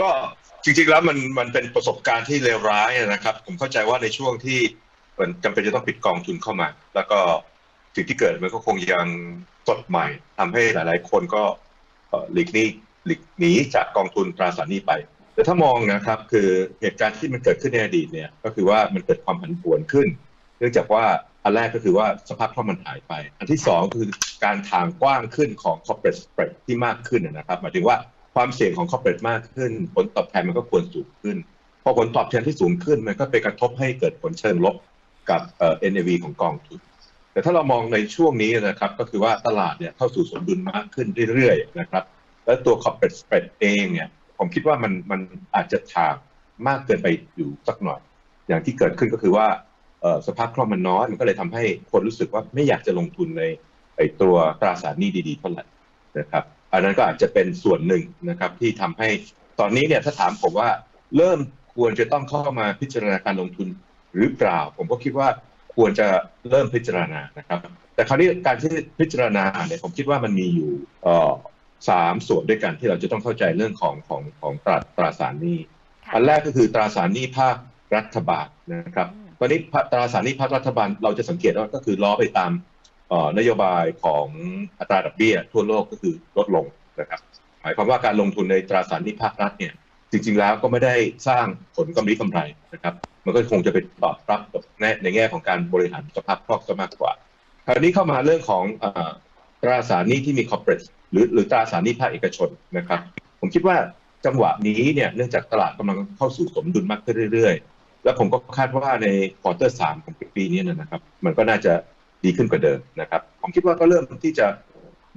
ก็จริงๆแล้วมันมันเป็นประสบการณ์ที่เลวร้ายนะครับ ผมเข้าใจว่าในช่วงที่มันจำเป็นจะต้องปิดกองทุนเข้ามา แล้วก็สิ่งที่เกิดมันก็คงยังสดใหม่ทำให้หลายๆ คนก็หลีกหนี้หลีกหนีจากกองทุนตราสารหนี้ไป แต่ถ้ามองนะครับคือเหตุการณ์ที่มันเกิดขึ้นในอดีตเนี่ยก็คือว่ามันเกิดความผันผวนขึ้น เนื่องจากว่า อันแรกก็คือว่าสภาพคล่องมันหายไป อันที่สองคือการทางกว้างขึ้นของ corporate spread ที่มากขึ้นนะครับหมายถึงว่าความเสี่ยงของ corporate มากขึ้น ผลตอบแทนมันก็ควรสูงขึ้นพอผลตอบแทนที่สูงขึ้นมันก็ไปกระทบให้เกิดผลเชิงลบกับเอ่อ NAV ของกองทุนแต่ถ้าเรามองในช่วงนี้นะครับ ก็คือว่าตลาดเนี่ยเข้าสู่สมดุลมากขึ้นเรื่อยๆนะครับ แล้วตัว corporate spread เองเนี่ยผมคิดว่ามันมันอาจจะถากมากเกินไปอยู่สักหน่อย อย่างที่เกิดขึ้นก็คือว่า สภาพคล่องมันน้อยมันก็เลยทำให้คนรู้สึกว่าไม่อยากจะลงทุนในไอ้ตัวตราสารหนี้ดีๆเท่าไหร่นะครับอันนั้นก็อาจจะเป็นส่วนหนึ่งนะครับที่ทำให้ตอนนี้เนี่ยถ้าถามผมว่าเริ่มควรจะต้องเข้ามาพิจารณาการลงทุนหรือเปล่า ผมก็คิดว่าควรจะเริ่มพิจารณานะครับ แต่คราวนี้การที่พิจารณาเนี่ยผมคิดว่ามันมีอยู่เอ่อสามส่วนด้วยกันที่เราจะต้องเข้าใจเรื่องของของของตราตราสารหนี้ค่ะอันแรกก็คือตราสารหนี้ภาครัฐบาลนะครับอืม ตอนนี้ตราสารหนี้ภาครัฐบาลเราจะสังเกตว่าก็คือล้อไปตามนโยบายของอัตราดอกเบี้ย ทั่วโลกก็คือลดลงนะครับ หมายความว่าการลงทุนในตราสารหนี้ภาครัฐเนี่ยจริงๆแล้วก็ไม่ได้สร้างผลกำไรกำไรนะครับ มันก็คงจะไปตอบรับกับในแง่ของการบริหารสภาพคล่องซะมากกว่า คราวนี้เข้ามาเรื่องของอตราสารหนี้ที่มี corporate หรือหรือตราสารหนี้ภาคเอกชนนะครับ ผมคิดว่าจังหวะนี้เนี่ยเนื่องจากตลาดกำลังเข้าสู่สมดุลมากขึ้นเรื่อยๆ แล้วผมก็คาดว่าในควอเตอร์สามของปีนี้นะครับ มันก็น่าจะดีขึ้นกว่าเดิมนะครับ ผมคิดว่าก็เริ่มที่จะ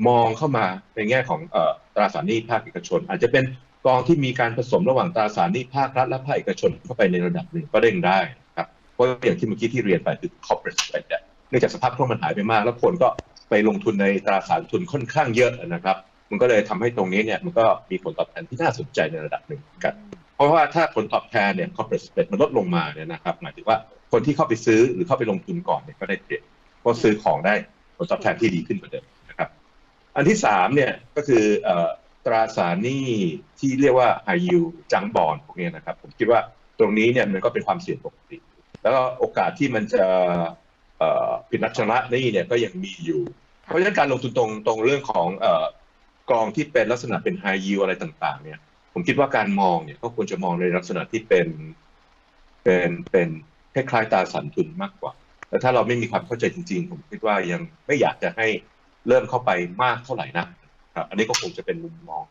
มองเข้ามาในแง่ของอตราสารหนี้ภาคเอกชน อาจจะเป็นกองที่มีการผสมระหว่างตราสารหนี้ภาครัฐและภาคเอกชนเข้าไปในระดับหนึ่งก็เด้งได้ครับเพราะอย่างที่เมื่อกี้ที่เรียนไปคือ corporate spread เนี่ยเนื่องจากสภาพคล่องมันหายไปมาก แล้วคนก็ไปลงทุนในตราสารทุนค่อนข้างเยอะนะครับ มันก็เลยทำให้ตรงนี้เนี่ยมันก็มีผลตอบแทนที่น่าสนใจในระดับหนึ่งกัน ราะว่าถ้าผลตอบแทนเนี่ย corporate spread มันลดลงมาเนี่ยนะครับหมายถึงว่าคนที่เข้าไปซื้อหรือเข้าไปลงทุนก่อนเนี่ยก็ได้เปรียบเพราะซื้อของได้ผลตอบแทนที่ดีขึ้นกว่าเดิมนะครับ อันที่สามเนี่ยก็คืออตราสารหนี้ที่เรียกว่า high yield จังบอลพวกนี้นะครับ ผมคิดว่าตรงนี้เนี่ยมันก็เป็นความเสี่ยงปกติ แล้วก็โอกาสที่มันจะผิดนัดชำระหนี้เนี่ยก็ยังมีอยู่ เพราะฉะนั้นการลงทุนตรงตรงเรื่องของอกองที่เป็นลักษณะเป็น high yield อะไรต่าง ๆ เนี่ย ผมคิดว่าการมองเนี่ยก็ควรจะมองในลักษณะที่เป็นเป็นเป็นคล้ายๆตาสารทุนมากกว่า แต่ถ้าเราไม่มีความเข้าใจจริง ๆ ผมคิดว่ายังไม่อยากจะให้เริ่มเข้าไปมากเท่าไหร่นะครับ อันนี้ก็คงจะเป็นมุมมอง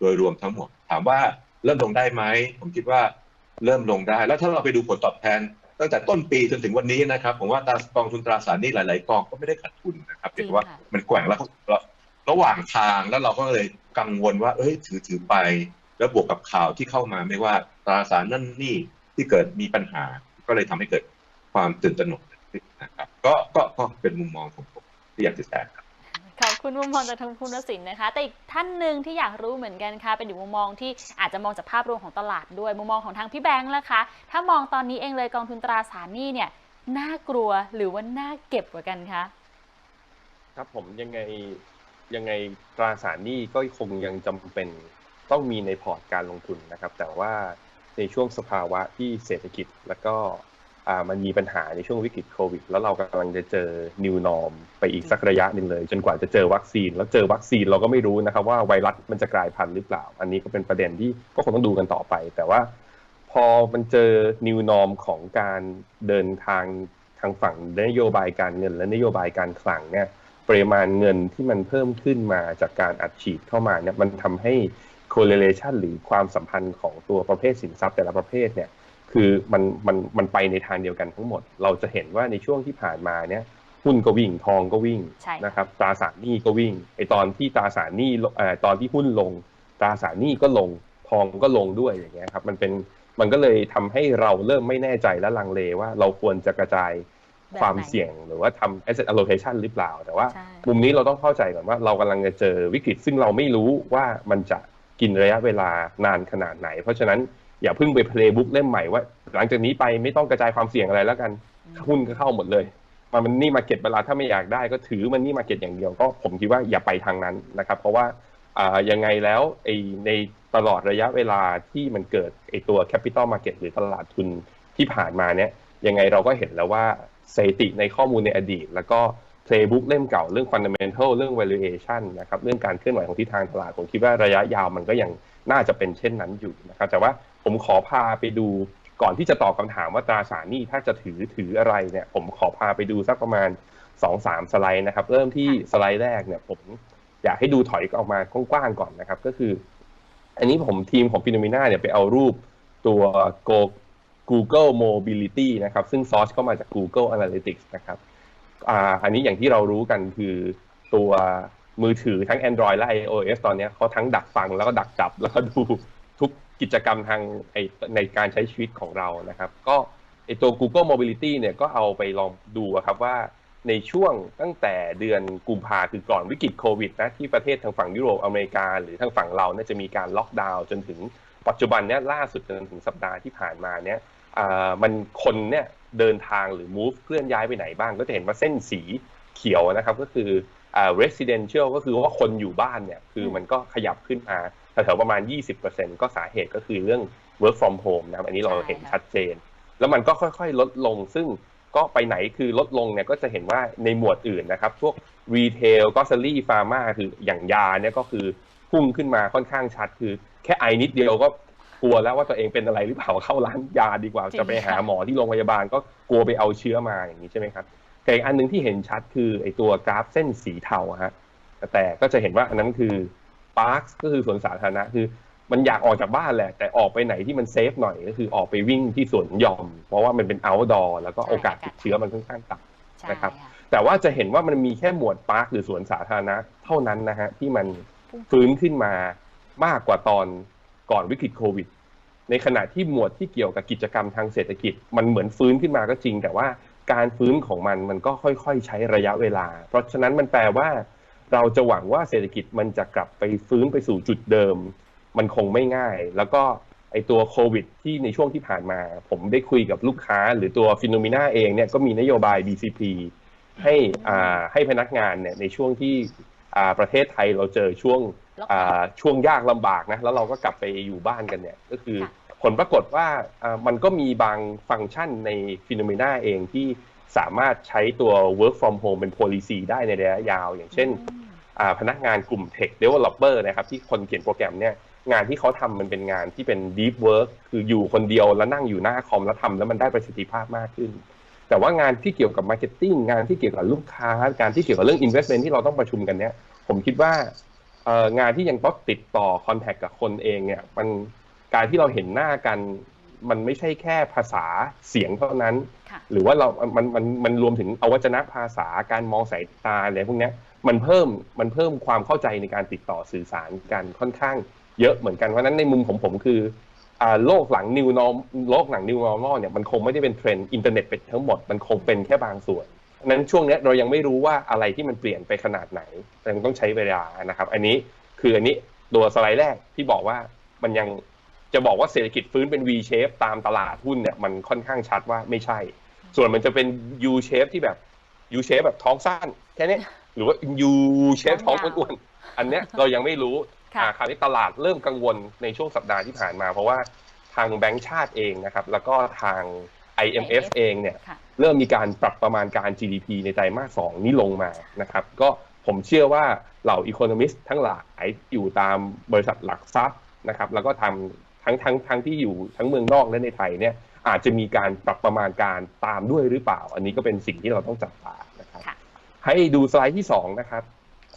โดยรวมทั้งหมด ถามว่าเริ่มลงได้ไหมผมคิดว่าเริ่มลงได้ แล้วถ้าเราไปดูผลตอบแทน ตั้งแต่ต้นปีจนถึงวันนี้นะครับ ผมว่าตากองทุนตราสารนี้หลาย ๆ กองก็ไม่ได้ขาดทุนนะครับเพียงว่ามันแกว่งแล้วแล้วระหว่างทางแล้วเราก็เลยกังวลว่า เอ้ยถือถือไป แล้วบวกกับข่าวที่เข้ามาไม่ว่าตราสารนั่นนี่ที่เกิดมีปัญหา ก็เลยทำให้เกิดความตื่นตระหนกขึ้นนะครับ ก็ก็ก็เป็นมุมมองของผมที่อยากจะแชร์ครับขอบคุณมุมมองจากทางคุณวสินนะคะ แต่อีกท่านหนึ่งที่อยากรู้เหมือนกันค่ะ เป็นอีกมุมมองที่อาจจะมองจากภาพรวมของตลาดด้วย มุมมองของทางพี่แบงค์ละคะ ถ้ามองตอนนี้เองเลยกองทุนตราสารหนี้เนี่ยน่ากลัวหรือว่าน่าเก็บกว่ากันคะครับผมยังไงยังไงตราสารหนี้ก็คงยังจำเป็น ต้องมีในพอร์ตการลงทุนนะครับ แต่ว่าในช่วงสภาวะที่เศรษฐกิจแล้วก็มันมีปัญหาในช่วงวิกฤตโควิด แล้วเรากำลังจะเจอ new norm ไปอีกสักระยะหนึ่งเลย จนกว่าจะเจอวัคซีน แล้วเจอวัคซีนเราก็ไม่รู้นะครับว่าไวรัสมันจะกลายพันธุ์หรือเปล่า อันนี้ก็เป็นประเด็นที่ก็คงต้องดูกันต่อไป แต่ว่าพอมันเจอ new norm ของการเดินทางทางฝั่งนโยบายการเงิน และนโยบายการคลังเนี่ยปริมาณเงินที่มันเพิ่มขึ้นมาจากการอัดฉีดเข้ามาเนี่ยมันทำให้ correlation หรือความสัมพันธ์ของตัวประเภทสินทรัพย์แต่ละประเภทเนี่ยคือมันมันมันไปในทางเดียวกันทั้งหมด เราจะเห็นว่าในช่วงที่ผ่านมาเนี่ยหุ้นก็วิ่งทองก็วิ่งใช่ค่ะนะครับตราสารหนี้ก็วิ่งไอตอนที่ตราสารหนี้ลงเอ่อตอนที่หุ้นลงตราสารหนี้ก็ลงทองก็ลงด้วยอย่างเงี้ยครับมันเป็นมันก็เลยทำให้เราเริ่มไม่แน่ใจและลังเลว่าเราควรจะกระจายแบบความไหนเสี่ยงหรือว่าทำ asset allocation หรือเปล่า แต่ว่าใช่มุมนี้เราต้องเข้าใจก่อนว่าเรากำลังจะเจอวิกฤตซึ่งเราไม่รู้ว่ามันจะ กินระยะเวลานานขนาดไหน เพราะฉะนั้นอย่าเพิ่งไปเพลย์บุ๊กเล่มใหม่ว่า หลังจากนี้ไปไม่ต้องกระจายความเสี่ยงอะไรแล้วกันหุ้นก็เข้าหมดเลยมันนี่มาเก็ตเวลาถ้าไม่อยากได้ก็ถือมันนี่มาเก็ตอย่างเดียวก็ผมคิดว่าอย่าไปทางนั้นนะครับเพราะว่าอ่ายังไงแล้วไอในตลอดระยะเวลาที่มันเกิดไอตัว capital market หรือตลาดทุนที่ผ่านมาเนี่ยยังไงเราก็เห็นแล้วว่าสถิติในข้อมูลในอดีต แล้วก็ playbook เล่มเก่าเรื่อง fundamental เรื่อง valuation นะครับเรื่องการเคลื่อนไหวของทิศทางตลาด ผมคิดว่าระยะยาวมันก็ยังน่าจะเป็นเช่นนั้นอยู่นะครับแต่ว่าผมขอพาไปดูก่อนที่จะตอบคำถามว่าตราสารหนี้ถ้าจะถือถืออะไรเนี่ยผมขอพาไปดูสักประมาณ2-3สสไลด์นะครับ เริ่มที่สไลด์แรกเนี่ยผมอยากให้ดูถอยออกมากว้างๆก่อนนะครับ ก็คือ อันนี้ผมทีมของฟิโนเมนาเนี่ยไปเอารูปตัว Google Mobility นะครับ ซึ่งซอสก็มาจาก Google Analytics นะครับ อันนี้อย่างที่เรารู้กันคือตัวมือถือทั้ง Android และ iOS ตอนนี้เขาทั้งดักฟังแล้วก็ดักจับ แล้วก็ดูทุกกิจกรรมทางในการใช้ชีวิตของเรานะครับ ก็ไอตัว Google Mobility เนี่ยก็เอาไปลองดูครับว่าในช่วงตั้งแต่เดือนกุมภาคือก่อนวิกฤตโควิดนะที่ประเทศทางฝั่งยุโรปอเมริกา หรือทางฝั่งเราเนี่ยจะมีการล็อกดาวน์จนถึงปัจจุบันเนี่ยล่าสุดจนถึงสัปดาห์ที่ผ่านมาเนี่ยมันคนเนี่ย เดินทางหรือ move เคลื่อนย้ายไปไหนบ้าง ก็จะเห็นว่าเส้นสีเขียวนะครับก็คืออ่า residential ก็คือว่าคนอยู่บ้านเนี่ยคือมันก็ขยับขึ้นมาแถวๆประมาณ 20%ก็สาเหตุก็คือเรื่อง work from home นะครับอันนี้เราเห็นชัดเจน แล้วมันก็ค่อยๆ ลดลง ซึ่งก็ไปไหนคือลดลงเนี่ยก็จะเห็นว่าในหมวดอื่นนะครับ พวกรีเทลก็ซ r y ฟาร์มาคืออย่างยาเนี่ยก็คือพุ่งขึ้นมาค่อนข้างชัดคือแค่ไอนิดเดียวก็ กลัวแล้วว่าตัวเองเป็นอะไรหรือเปล่าเข้าร้านยาดีกว่าจริงจะไปหาค่ะ หมอที่โรงพยาบาลก็กลัวไปเอาเชื้อมาอย่างนี้ใช่ไหมครับแต่อีกอันหนึงที่เห็นชัดคือไอตัวกราฟเส้นสีเทาอะฮะแต่ก็จะเห็นว่าอันนั้นคือพาร์คก็คือสวนสาธารณะคือ มันอยากออกจากบ้านแหละ แต่ออกไปไหนที่มันเซฟหน่อยก็คือออกไปวิ่งที่สวนหย่อม เพราะว่ามันเป็น outdoor แล้วก็ใช่โอกาสอากาศติดเชื้อมันค่อนข้างต่ำ ใช่นะครับ ค่ะแต่ว่าจะเห็นว่ามันมีแค่หมวดพาร์คหรือสวนสาธารณะเท่านั้นนะฮะที่มันพุ่งฟื้นขึ้นมามากกว่าตอน ก่อนวิกฤตโควิด ในขณะที่หมวดที่เกี่ยวกับกิจกรรมทางเศรษฐกิจ มันเหมือนฟื้นขึ้นมาก็จริง แต่ว่าการฟื้นของมันมันก็ค่อยๆ ใช้ระยะเวลา เพราะฉะนั้นมันแปลว่า เราจะหวังว่าเศรษฐกิจมันจะกลับไปฟื้นไปสู่จุดเดิม มันคงไม่ง่าย แล้วก็ไอตัวโควิด ที่ในช่วงที่ผ่านมา ผมได้คุยกับลูกค้า หรือตัวฟิโนมิน่าเองเนี่ยก็มีนโยบาย BCP ให้อ่าให้พนักงานเนี่ยในช่วงที่อ่าประเทศไทยเราเจอช่วง ล็อกอ่ดาวน์าช่วงยากลำบากนะแล้วเราก็กลับไปอยู่บ้านกันเนี่ย ก็คือค่ะผลปรากฏว่าอ่ามันก็มีบางฟังก์ชันในฟิโนเมนาเองที่สามารถใช้ตัว work from home เป็น policy ได้ในระยะยาว อย่างเช่นอืมอ่าพนักงานกลุ่ม Tech Developer นะครับ ที่คนเขียนโปรแกรมเนี่ยงานที่เขาทำมันเป็นงานที่เป็น Deep Work คืออยู่คนเดียวแล้วนั่งอยู่หน้าคอมแล้วทำแล้วมันได้ประสิทธิภาพมากขึ้น แต่ว่างานที่เกี่ยวกับ Marketing งานที่เกี่ยวกับลูกค้า การที่เกี่ยวกับเรื่อง Investment ที่เราต้องประชุมกันเนี่ยผมคิดว่าเอ่อ งานที่ยังต้องติดต่อ Contact กับคนเองเนี่ย มันการที่เราเห็นหน้ากัน มันไม่ใช่แค่ภาษาเสียงเท่านั้นค่ะหรือว่าเรา มัน มัน มันรวมถึงอวัจนภาษา การมองสายตาอะไรพวกเนี้ยมันเพิ่ม มันเพิ่มความเข้าใจในการติดต่อสื่อสารกันค่อนข้างเยอะเหมือนกัน เพราะฉะนั้นในมุมของผมคืออ่าโลกหลัง new norm โลกหลัง new normal เนี่ย มันคงไม่ได้เป็นเทรนด์อินเทอร์เน็ตเป็นทั้งหมด มันคงเป็นแค่บางส่วนเพราะฉะ นั้นช่วงเนี้ยเรายังไม่รู้ว่าอะไรที่มันเปลี่ยนไปขนาดไหน แต่มันต้องใช้เวลานะครับ อันนี้คืออันนี้ตัวสไลด์แรกที่บอกว่ามันยังจะบอกว่าเศรษฐกิจฟื้นเป็น V shape ตามตลาดหุ้นเนี่ยมันค่อนข้างชัดว่าไม่ใช่ ส่วนมันจะเป็น U shape ที่แบบ U shape แบบท้องสั้นแค่เนี้ยหรือว่า U shape ท้องอ้วนๆอันเนี้ยเรายังไม่รู้ค่ะอ่าคราวนี้ตลาดเริ่มกังวลในช่วงสัปดาห์ที่ผ่านมา เพราะว่าทางแบงก์ชาติเองนะครับ แล้วก็ทาง IMF เองเนี่ยค่ะเริ่มมีการปรับประมาณการ GDP ในไตรมาสสองนี้ลงมานะครับ ก็ผมเชื่อว่าเหล่าอีโคโนมิสทั้งหลายอยู่ตามบริษัทหลักทรัพย์นะครับ แล้วก็ทำทั้งทั้งทั้งที่อยู่ทั้งเมืองนอกและในไทยเนี่ยอาจจะมีการปรับประมาณการตามด้วยหรือเปล่า อันนี้ก็เป็นสิ่งที่เราต้องจับตานะครับค่ะให้ดูสไลด์ที่สองนะครับ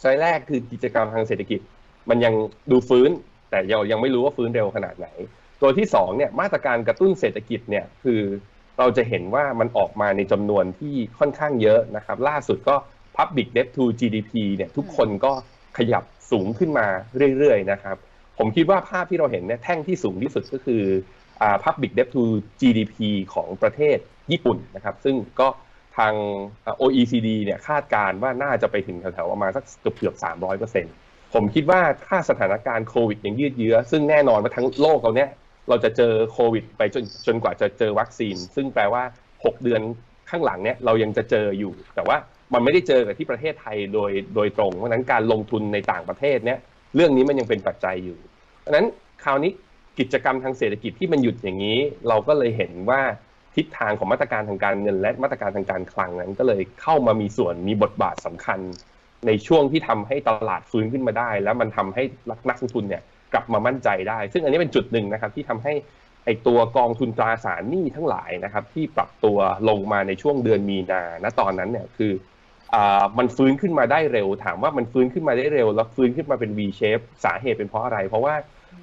สไลด์แรกคือกิจกรรมทางเศรษฐกิจ มันยังดูฟื้น แต่ยังยังไม่รู้ว่าฟื้นเร็วขนาดไหน ตัวที่สองเนี่ยมาตรการกระตุ้นเศรษฐกิจเนี่ยคือ เราจะเห็นว่ามันออกมาในจำนวนที่ค่อนข้างเยอะนะครับ ล่าสุดก็ Public Debt to GDP เนี่ยทุกคนก็ขยับสูงขึ้นมาเรื่อยๆนะครับ ผมคิดว่าภาพที่เราเห็นเนี่ยแท่งที่สูงที่สุดก็คือ Public Debt to GDP ของประเทศญี่ปุ่นนะครับ ซึ่งก็ทางอ่า OECD เนี่ยคาดการณ์ว่าน่าจะไปถึงแถวๆประมาณสักเกือบเกือบ300เปอร์เซ็นต์ผมคิดว่าถ้าสถานการณ์โควิดยังยืดเยื้อ ซึ่งแน่นอนว่าทั้งโลกเราเนี่ย เราจะเจอโควิด ไปจนจนกว่าจะเจอวัคซีน ซึ่งแปลว่า 6 เดือนข้างหลังเนี่ยเรายังจะเจออยู่ แต่ว่ามันไม่ได้เจอกับที่ประเทศไทยโดยโดยตรง เพราะฉะนั้นการลงทุนในต่างประเทศเนี่ยเรื่องนี้มันยังเป็นปัจจัยอยู่เพราะฉะนั้นคราวนี้กิจกรรมทางเศรษฐกิจที่มันหยุดอย่างนี้ เราก็เลยเห็นว่าทิศทางของมาตรการทางการเงิน และมาตรการทางการคลังนั้น ก็เลยเข้ามามีส่วนมีบทบาทสำคัญ ในช่วงที่ทำให้ตลาดฟื้นขึ้นมาได้ แล้วมันทำให้นักลงทุนเนี่ย กลับมามั่นใจได้ ซึ่งอันนี้เป็นจุดหนึ่งนะครับที่ทำให้ไอตัวกองทุนตราสารหนี้ทั้งหลายนะครับที่ปรับตัวลงมาในช่วงเดือนมีนาณตอนนั้นเนี่ยคืออ่ามันฟื้นขึ้นมาได้เร็ว ถามว่ามันฟื้นขึ้นมาได้เร็ว แล้วฟื้นขึ้นมาเป็น V shape สาเหตุเป็นเพราะอะไร เพราะว่า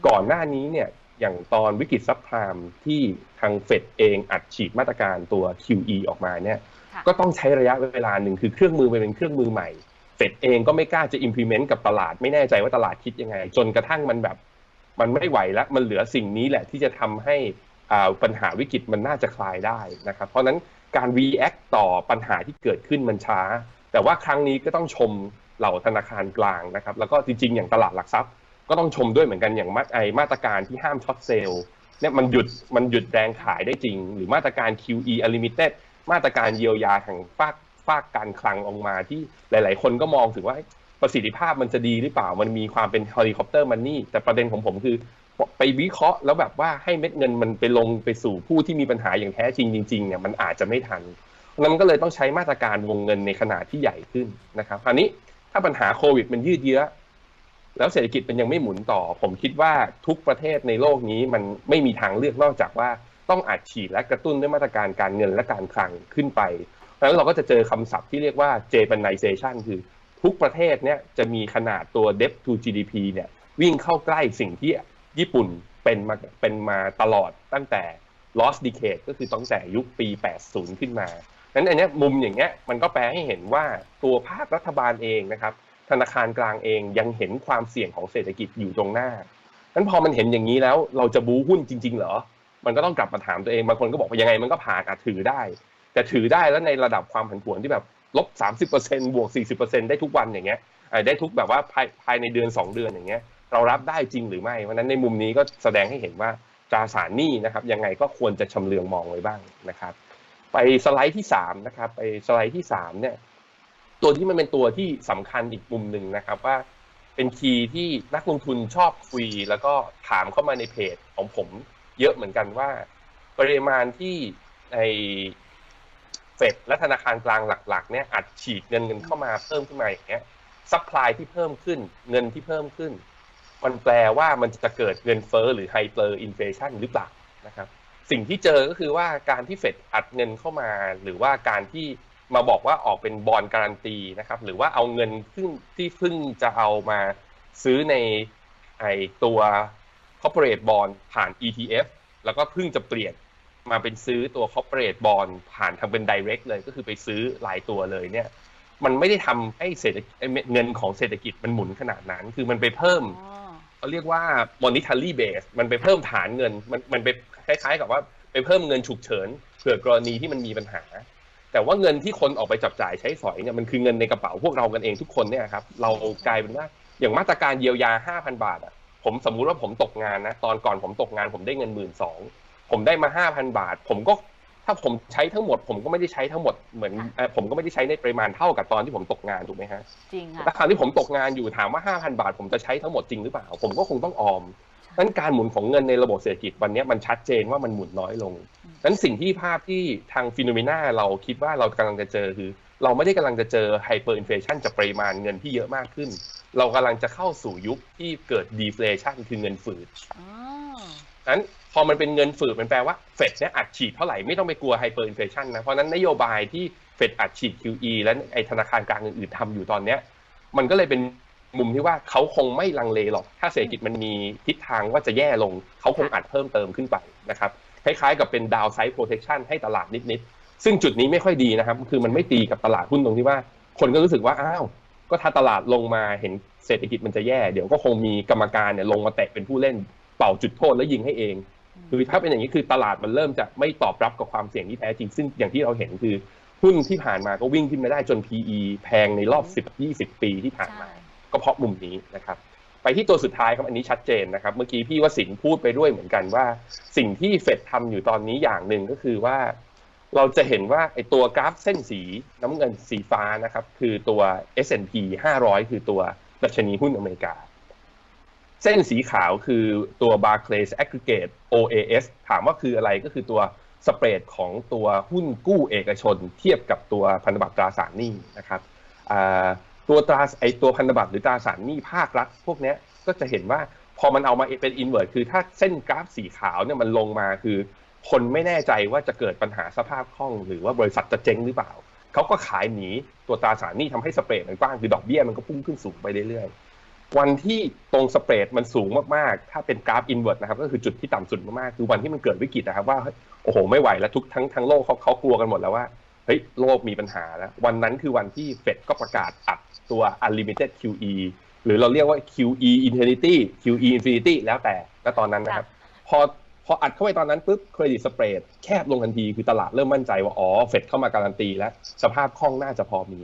ก่อนหน้านี้เนี่ยอย่างตอนวิกฤตซับไพรามที่ทางเฟดเองอัดฉีดมาตรการตัว QE ออกมาเนี่ยค่ะก็ต้องใช้ระยะเวลาหนึ่งคือเครื่องมือมันเป็นเครื่องมือใหม่ เฟดเองก็ไม่กล้าจะ implement กับตลาด ไม่แน่ใจว่าตลาดคิดยังไง จนกระทั่งมันแบบ มันไม่ไหวแล้ว มันเหลือสิ่งนี้แหละที่จะทำให้อ่าปัญหาวิกฤตมันน่าจะคลายได้นะครับ เพราะฉะนั้นการ react ต่อปัญหาที่เกิดขึ้นมันช้า แต่ว่าครั้งนี้ก็ต้องชมเหล่าธนาคารกลางนะครับ แล้วก็จริงๆ อย่างตลาดหลักทรัพย์ ก็ต้องชมด้วยเหมือนกันอย่างมาไอมาตรการที่ห้ามช็อตเซลล์เนี่ยมันหยุดมันหยุดแรงขายได้จริง หรือมาตรการ QE Unlimited มาตรการเยียวยาทางภาค ภาคการคลังออกมาที่หลาย ๆ คนก็มองถึงว่าประสิทธิภาพมันจะดีหรือเปล่า มันมีความเป็นเฮลิคอปเตอร์มันนี่ แต่ประเด็นของผมคือ ไปวิเคราะห์แล้วแบบว่าให้เม็ดเงินมันไปลงไปสู่ผู้ที่มีปัญหาอย่างแท้จริงจริงๆเนี่ยมันอาจจะไม่ทันนั้นก็เลยต้องใช้มาตรการวงเงินในขนาดที่ใหญ่ขึ้นนะครับคราวนี้ถ้าปัญหาโควิดมันยืดเยื้อ แล้วเศรษฐกิจมันยังไม่หมุนต่อ ผมคิดว่าทุกประเทศในโลกนี้มันไม่มีทางเลือกนอกจากว่าต้องอัดฉีดและกระตุ้นด้วยมาตรการการเงินและการคลังขึ้นไป เพราะฉะนั้นเราก็จะเจอคำศัพท์ที่เรียกว่า Japanization คือทุกประเทศเนี่ยจะมีขนาดตัว debt to GDP เนี่ยวิ่งเข้าใกล้สิ่งที่ญี่ปุ่นเป็นมาเป็นมาตลอดตั้งแต่ lost decade ก็คือตั้งแต่ยุคปี 80 ขึ้นมานั้นอันเนี้ยมุมอย่างเงี้ยมันก็แปลให้เห็นว่าตัวภาครัฐบาลเองนะครับ ธนาคารกลางเองยังเห็นความเสี่ยงของเศรษฐกิจอยู่ตรงหน้านั้นพอมันเห็นอย่างนี้แล้วเราจะบูหุ้นจริง ๆ เหรอ มันก็ต้องกลับมาถามตัวเองบางคนก็บอกว่ายังไงมันก็ผ่านอาจถือได้ แต่ถือได้แล้วในระดับความผันผวนที่แบบลบ30%บวก40%ได้ทุกวันอย่างเงี้ยได้ทุกแบบว่าภายภายในเดือน2เดือนอย่างเงี้ยเรารับได้จริงหรือไม่ เพราะนั้นในมุมนี้ก็แสดงให้เห็นว่าตราสารหนี้นะครับยังไงก็ควรจะชำเลืองมองไว้บ้างนะครับ ไปสไลด์ที่สามนะครับไปสไลด์ที่สามเนี่ยตัวที่มันเป็นตัวที่สำคัญอีกมุมหนึ่งนะครับว่าเป็นคีย์ที่นักลงทุนชอบคุย แล้วก็ถามเข้ามาในเพจของผมเยอะเหมือนกันว่า ปริมาณที่ใน เฟดและธนาคารกลางหลักๆเนี่ยอัดฉีดเงินเงินเข้ามาเพิ่มขึ้นมาอย่างเงี้ยซัพพลายที่เพิ่มขึ้นเงินที่เพิ่มขึ้น มันแปลว่ามันจะเกิดเงินเฟ้อหรือไฮเปอร์อินเฟชันหรือเปล่านะครับสิ่งที่เจอก็คือว่าการที่เฟดอัดเงินเข้ามา หรือว่าการที่มาบอกว่าออกเป็นบอลการันตีนะครับหรือว่าเอาเงินที่ที่เพิ่งจะเอามาซื้อในไอตัว corporate bond ผ่าน ETF แล้วก็เพิ่งจะเปลี่ยน มาเป็นซื้อตัว corporate bond ผ่านทางเป็น direct เลยก็คือไปซื้อหลายตัวเลยเนี่ย มันไม่ได้ทำให้เศรษฐกิจเงินของเศรษฐกิจมันหมุนขนาดนั้น คือมันไปเพิ่มอ๋อเขาเรียกว่า monetary base มันไปเพิ่มฐานเงิน มันมันไปคล้ายๆกับว่าไปเพิ่มเงินฉุกเฉินเผื่อกรณีที่มันมีปัญหา แต่ว่าเงินที่คนออกไปจับจ่ายใช้สอยเนี่ยมันคือเงินในกระเป๋าพวกเรากันเองทุกคนเนี่ยครับเรากลายเป็นว่าอย่างมาตรการเยียวยา 5,000 บาทอะผมสมมุติว่าผมตกงานนะตอนก่อนผมตกงานผมได้เงินหมื่นสอง ผมได้มา5,000บาท ผมก็ถ้าผมใช้ทั้งหมด ผมก็ไม่ได้ใช้ทั้งหมดเหมือนเอ่อผมก็ไม่ได้ใช้ในปริมาณเท่ากับตอนที่ผมตกงานถูกไหมฮะจริงค่ะราคราวที่ผมตกงานอยู่ถามว่า5,000บาท ผมจะใช้ทั้งหมดจริงหรือเปล่า ผมก็คงต้องออมนั้นการหมุนของเงินในระบบเศรษฐกิจวันนี้มันชัดเจนว่ามันหมุนน้อยลงอืมนั้นสิ่งที่ภาพที่ทางฟิโนเมนาเราคิดว่าเรากำลังจะเจอคือ เราไม่ได้กำลังจะเจอไฮเปอร์อินเฟชันจากปริมาณเงินที่เยอะมากขึ้น เรากำลังจะเข้าสู่ยุคที่เกิดดีเฟลชันคือเงินฝืด อ๋อ นั้นพอมันเป็นเงินฝืดมันแปลว่าเฟดเนี่ยอัดฉีดเท่าไหร่ไม่ต้องไปกลัวไฮเปอร์อินเฟชันนะเพราะนั้นนโยบายที่เฟดอัดฉีด QE และไอธนาคารกลางอื่นๆทำอยู่ตอนเนี้ยมันก็เลยเป็นมุมที่ว่าเขาคงไม่ลังเลหรอก ถ้าเศรษฐกิจมันมีทิศทางว่าจะแย่ลง เขาคงอัดเพิ่มเติมขึ้นไปนะครับคล้ายๆกับเป็นดาวไซด์โปรเทคชันให้ตลาดนิดๆ ซึ่งจุดนี้ไม่ค่อยดีนะครับ คือมันไม่ตีกับตลาดหุ้นตรงที่ว่า คนก็รู้สึกว่า อ้าว ก็ถ้าตลาดลงมาเห็นเศรษฐกิจมันจะแย่ เดี๋ยวก็คงมีกรรมการเนี่ยลงมาเตะเป็นผู้เล่น เป่าจุดโทษแล้วยิงให้เองคือถ้าเป็นอย่างนี้คือตลาดมันเริ่มจะไม่ตอบรับกับความเสี่ยงที่แท้จริง ซึ่งอย่างที่เราเห็นคือหุ้นที่ผ่านมาก็วิ่งขึ้นมาได้จน PE แพงในรอบ 10-20 ปีที่ผ่านมาใช่ก็เพราะมุมนี้นะครับ ไปที่ตัวสุดท้ายครับอันนี้ชัดเจนนะครับ เมื่อกี้พี่วสินทร์พูดไปด้วยเหมือนกันว่า สิ่งที่เฟดทำอยู่ตอนนี้อย่างหนึ่งก็คือว่า เราจะเห็นว่าไอตัวกราฟเส้นสีน้ำเงินสีฟ้านะครับ คือตัว S&P 500 คือตัวดัชนีหุ้นอเมริกา เส้นสีขาวคือตัว Barclays Aggregate OAS ถามว่าคืออะไรก็คือตัวสเปรดของตัวหุ้นกู้เอกชน เทียบกับตัวพันธบัตรตราสารหนี้นะครับตัวตราไอตัวพันธบัตรหรือตราสารหนี้ภาครัฐพวกนี้ก็จะเห็นว่าพอมันเอามาเป็นอินเวอร์คือถ้าเส้นกราฟสีขาวเนี่ยมันลงมาคือ คนไม่แน่ใจว่าจะเกิดปัญหาสภาพคล่อง หรือว่าบริษัทจะเจ๊งหรือเปล่าเขาก็ขายหนีตัวตราสารหนี้ทำให้สเปรดมันกว้างคือดอกเบี้ยมันก็พุ่งขึ้นสูงไปเรื่อยๆ วันที่ตรงสเปรดมันสูงมากๆ ถ้าเป็นกราฟอินเวอร์ตนะครับ ก็คือจุดที่ต่ำสุดมากๆ คือวันที่มันเกิดวิกฤตนะครับ ว่าโอ้โหไม่ไหวแล้วทุกทั้งทั้งโลกเขาเขากลัวกันหมดแล้วว่าเฮ้ยโลกมีปัญหาแล้ววันนั้นคือวันที่เฟดก็ประกาศอัดตัว unlimited QE หรือเราเรียกว่า QE infinity QE infinity แล้วแต่ณตอนนั้นนะครับ พอพออัดเข้าไปตอนนั้นปุ๊บเครดิตสเปรดแคบลงทันทีคือตลาดเริ่มมั่นใจว่าอ๋อเฟดเข้ามาการันตีแล้วสภาพคล่องน่าจะพอมี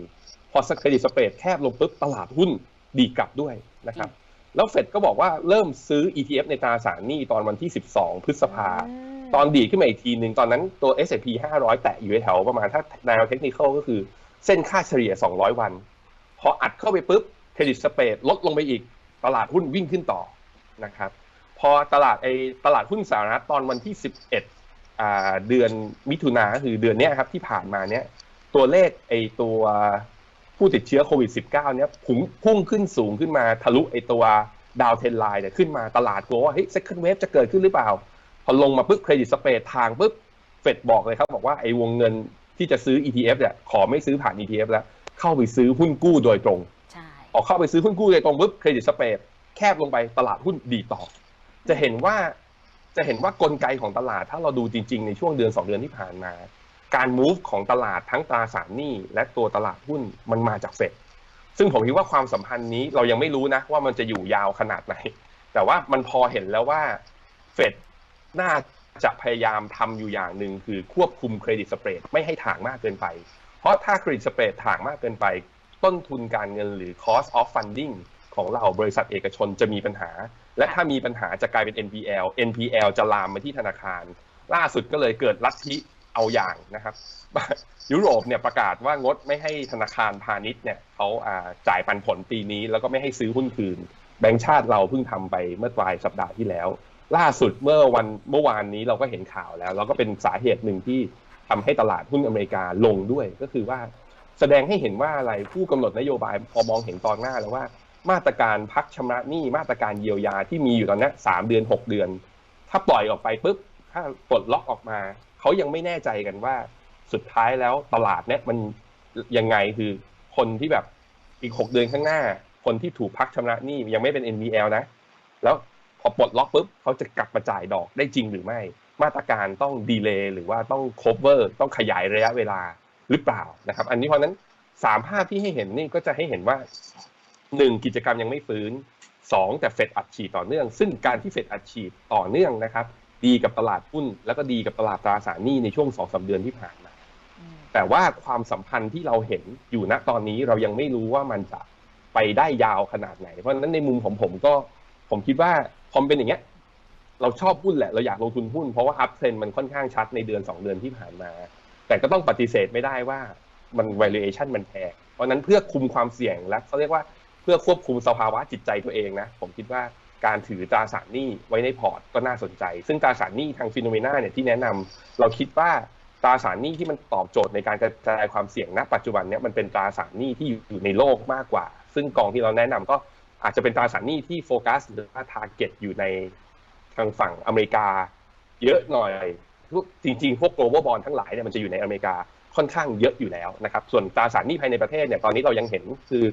พอเครดิตสเปรดแคบลงปุ๊บตลาดหุ้น ดีกลับด้วยนะครับ แล้วเฟดก็บอกว่าเริ่มซื้อ ETF ในตราสารหนี้ตอนวันที่ 12 พฤษภามตอนดีดขึ้นมาอีกทีหนึ่งตอนนั้นตัว S&P 500 แตะอยู่แถวประมาณถ้าแนวเทคนิคก็คือเส้นค่าเฉลี่ย 200 วัน พออัดเข้าไปปุ๊บเครดิตสเปรดลดลงไปอีกตลาดหุ้นวิ่งขึ้นต่อนะครับ พอตลาดไอตลาดหุ้นสหรัฐตอนวันที่ 11อ่าเดือนมิถุนาคือเดือนเนี้ยครับที่ผ่านมาเนี้ยตัวเลขไอตัว ผู้ติดเชื้อโควิด -19 เนี้ยพุ่งพุ่งขึ้นสูงขึ้นมาทะลุไอตัวดาวเทนไลน์เนี่ยขึ้นมาตลาดกลัวว่าเฮ้ย second wave จะเกิดขึ้นหรือเปล่า พอลงมาปุ๊บเครดิตสเปรดทางปุ๊บเฟดบอกเลยครับ บอกว่าไอ้วงเงินที่จะซื้อ ETF เนี่ยขอไม่ซื้อผ่าน ETF แล้ว เข้าไปซื้อหุ้นกู้โดยตรงใช่ออกเข้าไปซื้อหุ้นกู้โดยตรงปุ๊บเครดิตสเปรดแคบลงไปตลาดหุ้นดีต่อ จะเห็นว่าจะเห็นว่ากลไกของตลาดถ้าเราดูจริง ๆ ในช่วงเดือน 2 เดือนที่ผ่านมา การ move ของตลาดทั้งตราสารหนี้และตัวตลาดหุ้นมันมาจากเฟดซึ่งผมคิดว่าความสัมพันธ์นี้เรายังไม่รู้นะว่ามันจะอยู่ยาวขนาดไหน แต่ว่ามันพอเห็นแล้วว่าเฟดน่าจะพยายามทำอยู่อย่างหนึ่งคือควบคุมเครดิตสเปรดไม่ให้ถ่างมากเกินไป เพราะถ้าเครดิตสเปรดถ่างมากเกินไป ต้นทุนการเงินหรือ cost of funding ของเราบริษัทเอกชนจะมีปัญหา และถ้ามีปัญหาจะกลายเป็น NPL NPL จะลามมาที่ธนาคาร ล่าสุดก็เลยเกิดลัทธิ เอาอย่างนะครับยุโรปเนี่ยประกาศว่างดไม่ให้ธนาคารพาณิชย์เนี่ยเขาจ่ายปันผลปีนี้ แล้วก็ไม่ให้ซื้อหุ้นคืน แบงก์ชาติเราเพิ่งทำไปเมื่อปลายสัปดาห์ที่แล้ว ล่าสุดเมื่อวันเมื่อวานนี้เราก็เห็นข่าวแล้ว แล้วก็เป็นสาเหตุหนึ่งที่ทำให้ตลาดหุ้นอเมริกาลงด้วยก็คือว่าแสดงให้เห็นว่าอะไรผู้กำหนดนโยบายพอมองเห็นตอนหน้าแล้วว่า มาตรการพักชำระหนี้มาตรการเยียวยาที่มีอยู่ตอนนี้สามเดือนหกเดือน ถ้าปล่อยออกไปปุ๊บถ้าปลดล็อกออกมา เขายังไม่แน่ใจกันว่า สุดท้ายแล้วตลาดเนี่ยมันยังไงคือคนที่แบบอีกหกเดือนข้างหน้า คนที่ถูกพักชำระหนี้ยังไม่เป็น NPL นะ แล้วพอปลดล็อกปุ๊บเขาจะกลับมาจ่ายดอกได้จริงหรือไม่ มาตรการต้องดีเลย์หรือว่าต้อง cover ต้องขยายระยะเวลาหรือเปล่านะครับ อันนี้เพราะนั้นสามภาพที่ให้เห็นนี่ก็จะให้เห็นว่าหนึ่งกิจกรรมยังไม่ฟื้นสองแต่เฟดอัดฉีดต่อเนื่อง ซึ่งการที่เฟดอัดฉีดต่อเนื่องนะครับ ดีกับตลาดหุ้น แล้วก็ดีกับตลาดตราสารหนี้ในช่วงสองสาเดือนที่ผ่านมาอืมแต่ว่าความสัมพันธ์ที่เราเห็นอยู่ณตอนนี้เรายังไม่รู้ว่ามันจะไปได้ยาวขนาดไหน เพราะฉะนั้นในมุมของผมก็ผมคิดว่าพอมนเป็นอย่างเงี้ย เราชอบหุ้นแหละเราอยากลงทุนหุ้นเพราะว่าอัพเทรนมันค่อนข้างชัดในเดือน 2 เดือนที่ผ่านมา แต่ก็ต้องปฏิเสธไม่ได้ว่ามัน valuation มันแพงเพราะฉะนั้นเพื่อคุมความเสี่ยงและเขาเรียกว่าเพื่อควบคุมสภาวะจิตใจตัวเองนะ ผมคิดว่า การถือตราสารหนี้ไว้ในพอร์ตก็น่าสนใจ ซึ่งตราสารหนี้ทางฟิโนเมนาเนี่ยที่แนะนำเราคิดว่าตราสารหนี้ที่มันตอบโจทย์ในการกระจายความเสี่ยงณ ปัจจุบันเนี่ยมันเป็นตราสารหนี้ที่อยู่ในโลกมากกว่า ซึ่งกองที่เราแนะนำก็อาจจะเป็นตราสารหนี้ที่โฟกัสหรือว่าทาร์เก็ตอยู่ในทางฝั่งอเมริกา เยอะหน่อยพวกจริงๆ พวก global bond ทั้งหลายเนี่ยมันจะอยู่ในอเมริกา ค่อนข้างเยอะอยู่แล้วนะครับ ส่วนตราสารหนี้ภายในประเทศเนี่ยตอนนี้เรายังเห็นคือ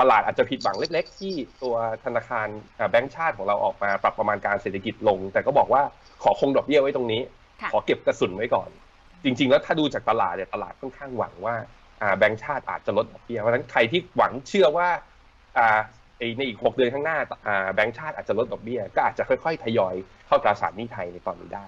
ตลาดอาจจะผิดหวังเล็ก ๆ ที่ตัวธนาคารอ่าแบงก์ชาติของเราออกมาปรับประมาณการเศรษฐกิจลง แต่ก็บอกว่าขอคงดอกเบี้ยไว้ตรงนี้ค่ะขอเก็บกระสุนไว้ก่อน จริง ๆ แล้วถ้าดูจากตลาดเนี่ยตลาดค่อนข้างหวังว่าอ่าแบงก์ชาติอาจจะลดดอกเบี้ยเพราะฉะนั้นใครที่หวังเชื่อว่าอ่าไอ้ในอีก 6 เดือนข้างหน้าอ่าแบงก์ชาติอาจจะลดดอกเบี้ยก็อาจจะค่อยๆทยอยเข้าตราสารหนี้ไทยในตอนนี้ได้